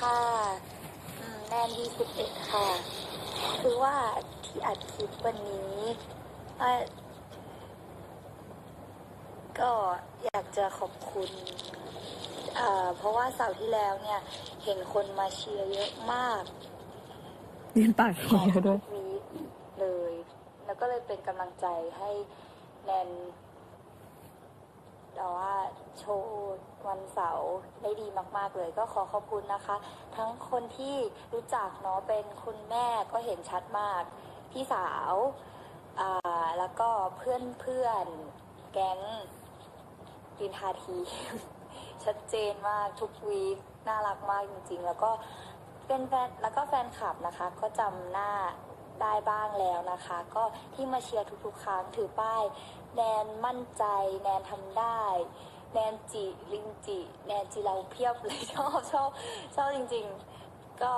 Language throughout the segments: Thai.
ค่ะอืมแนนวีสิบเอ็ดค่ะ คือว่าที่อัดคลิปวันนี้เอ่อก็อยากจะขอบคุณเอ่อเพราะว่าเสาร์ที่แล้วเนี่ย เห็นคนมาเชียร์เยอะมากเรียนปากเขียวด้วยวีคเลย แล้วก็เลยเป็นกำลังใจให้แนน แต่ว่าโชว์วันเสาร์ได้ดีมาก ๆ เลยก็ขอขอบคุณนะคะ ทั้งคนที่รู้จักเนาะเป็นคุณแม่ก็เห็นชัดมาก พี่สาวอ่าแล้วก็เพื่อนเพื่อนแก๊งดินทาที ชัดเจนมากทุกวีคน่ารักมากจริง ๆ แล้วก็เป็นแฟนแล้วก็แฟนคลับนะคะ ก็จำหน้า ได้บ้างแล้วนะคะ ก็ที่มาเชียร์ทุกๆ ครั้งถือป้าย แนนมั่นใจ แนนทำได้ แนนจิลิงจิ แนนจิเราเพียบเลยชอบชอบชอบจริงๆ ก็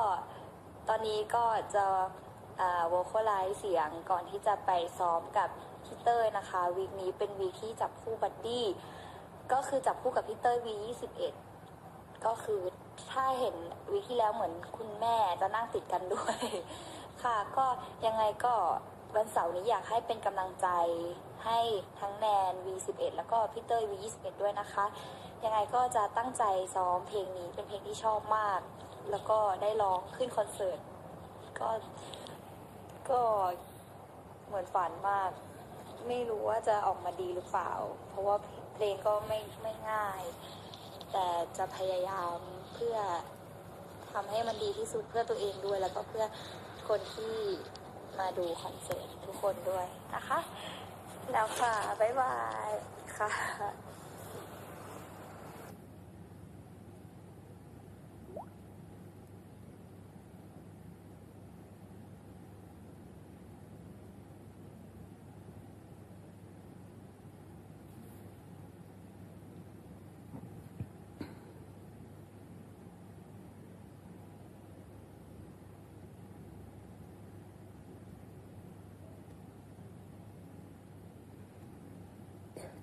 ตอนนี้ก็จะโวคอลไลซ์เสียงก่อนที่จะไปซ้อมกับพี่เต้ยนะคะ วีคนี้เป็นวีคที่จับคู่บัดดี้ก็คือจับคู่กับพี่เต้ยวี21ก็คือถ้าเห็นวีคที่แล้วเหมือนคุณแม่จะนั่งติดกันด้วย ค่ะ ก็ยังไงก็วันเสาร์นี้อยากให้เป็นกำลังใจให้ทั้งแนน V11 แล้วก็พี่เต้ย V21 ด้วยนะคะ ยังไงก็จะตั้งใจซ้อมเพลงนี้เป็นเพลงที่ชอบมาก แล้วก็ได้ร้องขึ้นคอนเสิร์ต ก็ก็เหมือนฝันมาก ไม่รู้ว่าจะออกมาดีหรือเปล่า เพราะว่าเพลงก็ไม่ไม่ง่าย แต่จะพยายามเพื่อทำให้มันดีที่สุดเพื่อตัวเองด้วยแล้วก็เพื่อ คนที่มาดูคอนเสิร์ตทุกคนด้วยนะคะ แล้วค่ะ บ๊ายบายค่ะ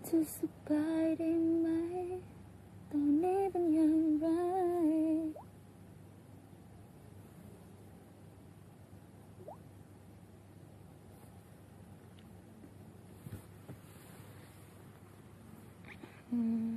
จะสบายได้ไหม ตอนนี้เป็นอย่างไรอืม